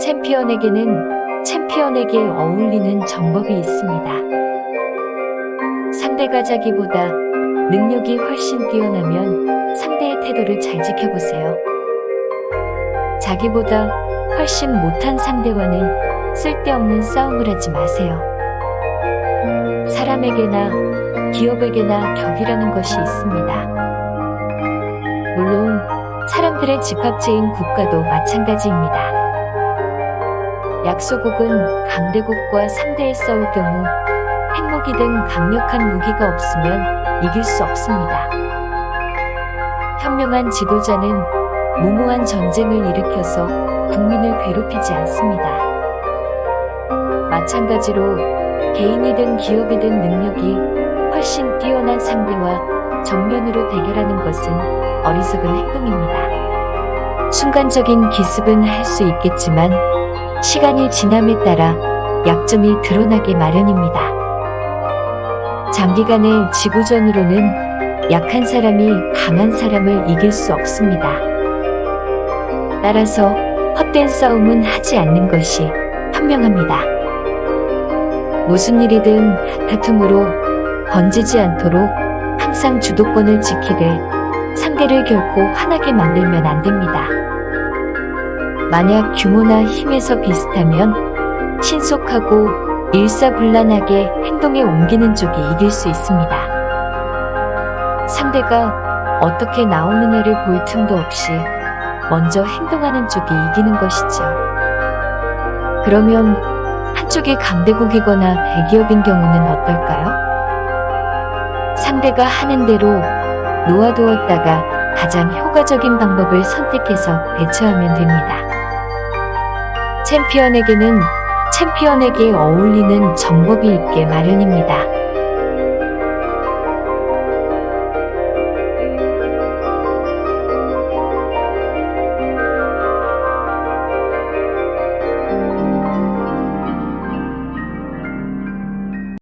챔피언에게는 챔피언에게 어울리는 정법이 있습니다. 상대가 자기보다 능력이 훨씬 뛰어나면 상대의 태도를 잘 지켜보세요. 자기보다 훨씬 못한 상대와는 쓸데없는 싸움을 하지 마세요. 사람에게나 기업에게나 격이라는 것이 있습니다. 물론 사람들의 집합체인 국가도 마찬가지입니다. 약소국은 강대국과 상대에 싸울 경우 핵무기 등 강력한 무기가 없으면 이길 수 없습니다. 현명한 지도자는 무모한 전쟁을 일으켜서 국민을 괴롭히지 않습니다. 마찬가지로 개인이든 기업이든 능력이 훨씬 뛰어난 상대와 정면으로 대결하는 것은 어리석은 행동입니다. 순간적인 기습은 할 수 있겠지만 시간이 지남에 따라 약점이 드러나게 마련입니다. 장기간의 지구전으로는 약한 사람이 강한 사람을 이길 수 없습니다. 따라서 헛된 싸움은 하지 않는 것이 현명합니다. 무슨 일이든 다툼으로 번지지 않도록 항상 주도권을 지키되 상대를 결코 화나게 만들면 안 됩니다. 만약 규모나 힘에서 비슷하면 신속하고 일사불란하게 행동에 옮기는 쪽이 이길 수 있습니다. 상대가 어떻게 나오느냐를 볼 틈도 없이 먼저 행동하는 쪽이 이기는 것이죠. 그러면 한쪽이 강대국이거나 대기업인 경우는 어떨까요? 상대가 하는 대로 놓아두었다가 가장 효과적인 방법을 선택해서 대처하면 됩니다. 챔피언에게는 챔피언에게 어울리는 정법이 있게 마련입니다.